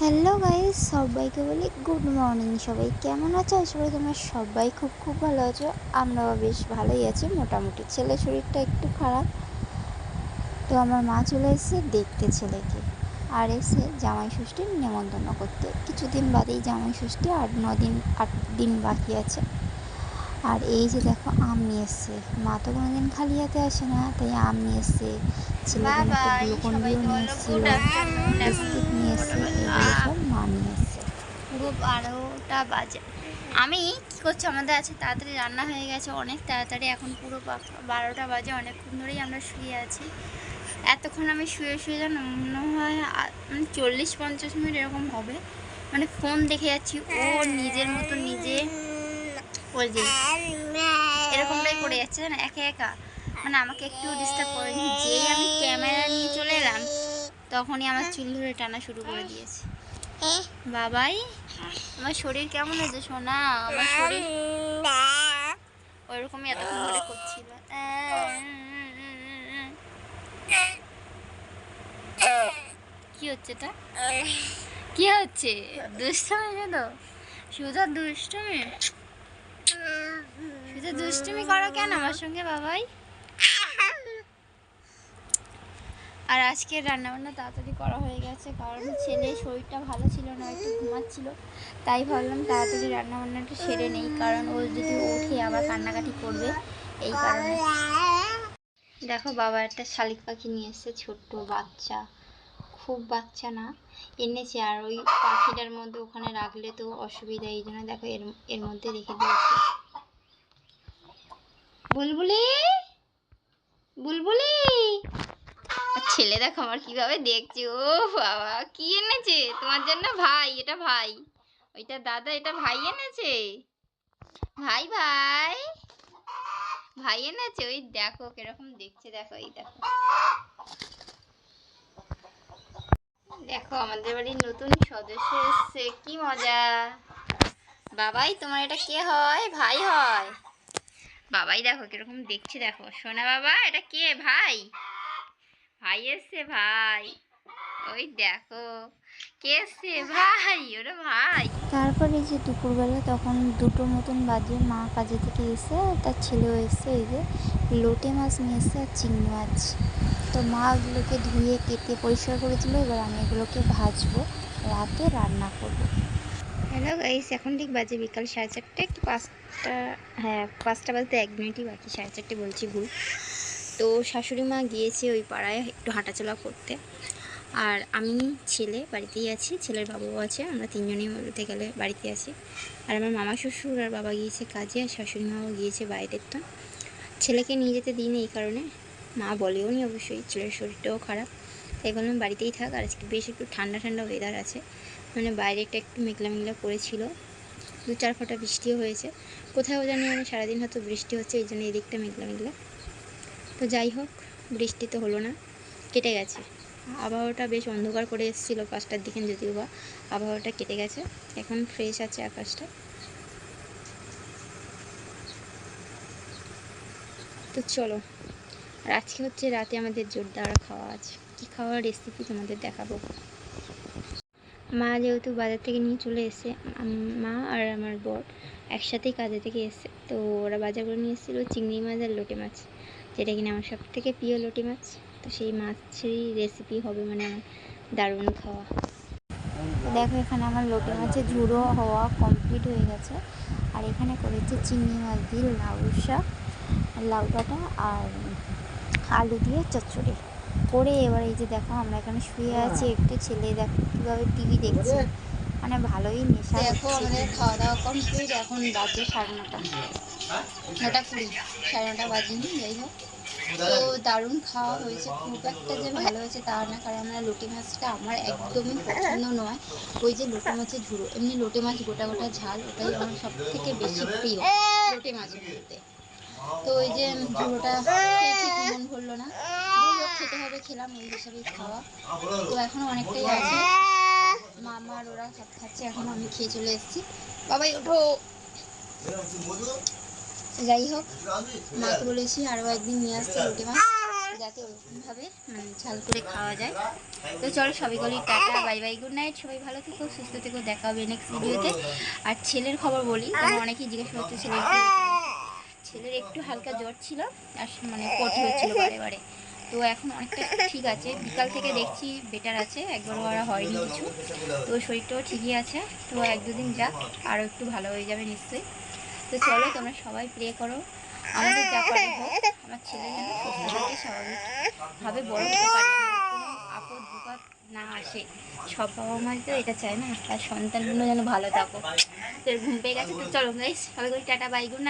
Hello guys, সবাইকে বলি good morning সবাই। কেমন আছো? সবাই তোমার তোমরা সবাই খুব খুব ভালো আছো। আমরাও বেশ ভালোই আছি। মোটামুটি ছেলে শরীরটা একটু খারাপ। তো আমার মা চলে এসেছে দেখতে ছেলেকে। আর এসে জামাই ষষ্ঠীর নেমন্তন্ন করতে। কিছুদিন বাদেই জামাই ষষ্ঠী আট ন দিন আট দিন বাকি আছে। আর এই যে দেখো আম নিয়ে এসছে। মা তো কোনোদিন খালি হাতে আসে না তাই আম নিয়ে এসছে। ছেলের জন্য একটু গ্লুকন নিয়ে এসেছিল বিস্কিট নিয়ে এসছে এগুলো সব মা নিয়ে এসছে। পুরো বারোটা বাজে। আমি কি করছি? আমাদের আছে তাড়াতাড়ি রান্না হয়ে গেছে অনেক তাড়াতাড়ি। এখন পুরো বারোটা বাজে অনেকক্ষণ ধরেই আমরা শুয়ে আছি। এতক্ষণ আমি শুয়ে শুয়ে যেন মনে হয় মানে চল্লিশ পঞ্চাশ মিনিট এরকম হবে। মানে ফোন দেখে যাচ্ছি ও নিজের মতো নিজে ওই যে এরকমটাই করে যাচ্ছে না একা একা। মানে আমাকে একটু ডিস্টার্ব করেনি যেই আমি ক্যামেরা নিয়ে চলে এলাম তখনই আমার চুল ধরে টানা শুরু করে দিয়েছে। বাবাই আমার শরীর কেমন আছে সোনা? আমার শরীর ওইরকমই এতক্ষণ ধরে করছিল। কি হচ্ছে এটা? কি হচ্ছে? দুষ্টমি শুধু? শুধু দুষ্টমি? শুধু দুষ্টমি করো কেন আমার সঙ্গে, বাবাই? আর আজকে রান্নাবান্না তাড়াতাড়ি করা হয়ে গেছে, কারণ ছেলের শরীরটা ভালো ছিল না, একটু ঘুমাচ্ছিল। তাই ভাবলাম তাড়াতাড়ি রান্নাবান্নাটা সেরে নেই, কারণ ও যদি ওঠে আবার কান্নাকাটি করবে, এই কারণে। দেখো, বাবা একটা শালিক পাখি নিয়ে এসেছে, ছোট্ট বাচ্চা। খুব বাচ্চা না। এনেছে আর ওই পাখিটার মধ্যে ওখানে রাখলে তো অসুবিধা, এই জন্য দেখো এর এর মধ্যে রেখে দিয়েছি। বুলবুলি! বুলবুলি! ছেলে দেখো আমার কীভাবে দেখছে, ও বাবা! কি এনেছে? তোমার জন্য ভাই, এটা ভাই। ওইটা দাদা, এটা ভাই এনেছে। ভাই ভাই! ভাই এনেছে, ওই দেখো কীরকম দেখছে, দেখো, এই দেখো। দেখো, আমাদের বাড়ির নতুন সদস্য এসছে। কি মজা। বাবাই, তোমার এটা কে হয়? ভাই হয়। বাবাই, দেখো, কীরকম দেখছে, দেখো। সোনা বাবা, এটা কে? ভাই। ভাই এসছে, ভাই। ওই দেখো। কে এসছে? ভাই ওরে ভাই। তারপরে যে দুপুরবেলা তখন দুটো মতন বাজে মা কাজে থেকে এসে তার ছেলেও এসে এই যে লোটে মাছ নিয়ে এসে আর চিংড়ি মাছ। তো মা ওগুলোকে ধুয়ে কেটে পরিষ্কার করে দিল এবার আমি এগুলোকে ভাজবো রাতে রান্না করব। হ্যালো গাইস এখন ঠিক বাজে বিকাল সাড়ে চারটে একটু পাঁচটা হ্যাঁ পাঁচটা বাজতে এক মিনিটই বাকি সাড়ে চারটে বলছি ভুল। তো শাশুড়ি মা গিয়েছে ওই পাড়ায় একটু হাঁটাচলা করতে। আর আমি ছেলে, বাড়িতেই আছি, ছেলের বাবাও আছে, আমরা তিনজনেই বলতে গেলে বাড়িতে আছি। আর আমার মামা শ্বশুর আর বাবা গিয়েছে কাজে, আর শাশুড়ি মাও গিয়েছে বাইরের তো ছেলেকে নিয়ে যেতে দিন এই কারণে, মা বলেও নি অবশ্যই, ছেলের শরীরটাও খারাপ। তাই বললাম, বাড়িতেই থাক, আর আজকে বেশ একটু ঠান্ডা ঠান্ডা ওয়েদার আছে। মানে বাইরেটা একটু মেঘলা মেঘলা পড়েছিল দু চার ফোঁটা বৃষ্টিও হয়েছে। কোথাও জানি মানে সারাদিন হয়তো বৃষ্টি হচ্ছে, এই জন্য এদিকটা মেঘলা মেঘলা। তো যাই হোক, বৃষ্টি তো হলো না, কেটে গেছে। আবহাওয়াটা বেশ অন্ধকার করে এসেছিল পাঁচটার দিকে যদিও বা আবহাওয়াটা কেটে গেছে। এখন ফ্রেশ আছে আকাশটা। তো চলো আজকে হচ্ছে রাতে আমাদের জোরদার খাওয়া আছে। কী খাওয়ার রেসিপি তোমাদের দেখাবো? মা যেহেতু বাজার থেকে নিয়ে চলে এসে মা আর আমার বর একসাথেই কাজে থেকে এসে তো ওরা বাজার করে নিয়ে এসেছিল চিংড়ি মাছ আর লোটে মাছ, যেটা কিনা আমার সব থেকে প্রিয় লোটে মাছ। তো সেই মাছেরই রেসিপি হবে মানে আমার দারুণ খাওয়া। দেখো এখানে আমার লোটে মাছের ঝুড়ো হওয়া কমপ্লিট হয়ে গেছে। আর এখানে করেছে চিংড়ি মাছ দিয়ে লাউ শাক লাউ ডাঁটা আর আলু দিয়ে চচ্চড়ি। করে এবার এই যে দেখো আমরা এখানে শুয়ে আছি একটু ছেলে দেখো কীভাবে টিভি দেখছে। মানে ভালোই নেশা দেখো আমাদের খাওয়া দাওয়া কমপ্লিট এখন বাজে সাড়ে নটা। নটা কুড়ি সাড়ে নটা বাজেনি যাই হোক। তো দারুণ খাওয়া হয়েছে। খুব একটা যে ভালো হয়েছে তা না, কারণ আমরা লোটে মাছটা আমার একদমই পছন্দ নয়। ওই যে লোটে মাছের ঝুড়ো, এমনি লোটে মাছ গোটা গোটা ঝাল, ওটাই আমার সব থেকে বেশি প্রিয় লোটে মাছের মধ্যে। তো ওই যে ঝুড়োটা মন ভরলো না। খেতে হবে, খেলাম ওই হিসাবেই খাওয়া। তো এখনও অনেকটাই আছে। মামা আর ওরা সব খাচ্ছে, এখন আমি খেয়ে চলে এসেছি। বাবাই, ওঠো। যাই হোক মাকে বলেছি আরও একদিন নিয়ে আসতে রুটি মাছ, যাতে ওরকমভাবে মানে ঝাল করে খাওয়া যায়। তো চলো সবাই বলি tata, bye bye, good night, সবাই ভালো থেকো, সুস্থ থেকো, দেখা হবে নেক্সট ভিডিওতে আর ছেলের খবর বলি অনেকেই জিজ্ঞাসা করছে ছেলের ছেলের একটু হালকা জ্বর ছিল, আর মানে পটি হচ্ছিল বারে বারে। তো এখন অনেকটা ঠিক আছে, বিকাল থেকে দেখছি বেটার আছে, একবার আর হয়নি কিছু। তো শরীরটাও ঠিকই আছে, তো এক দুদিন যাক আরও একটু ভালো হয়ে যাবে নিশ্চয়ই। তো চলো তোমরা সবাই প্রে করো। আমাদের যা পারে আমার ছেলে যেন সুস্থভাবে স্বাভাবিকভাবে বড় হতে পারে আপদ বিপদ না আসে। সব বাবা মাই তো এটা চায় না, তার সন্তানগুলো যেন ভালো থাকো তো ঘুম পেয়ে গেছে, তো চলো গাইস সবাই করি টাটা বাই গুড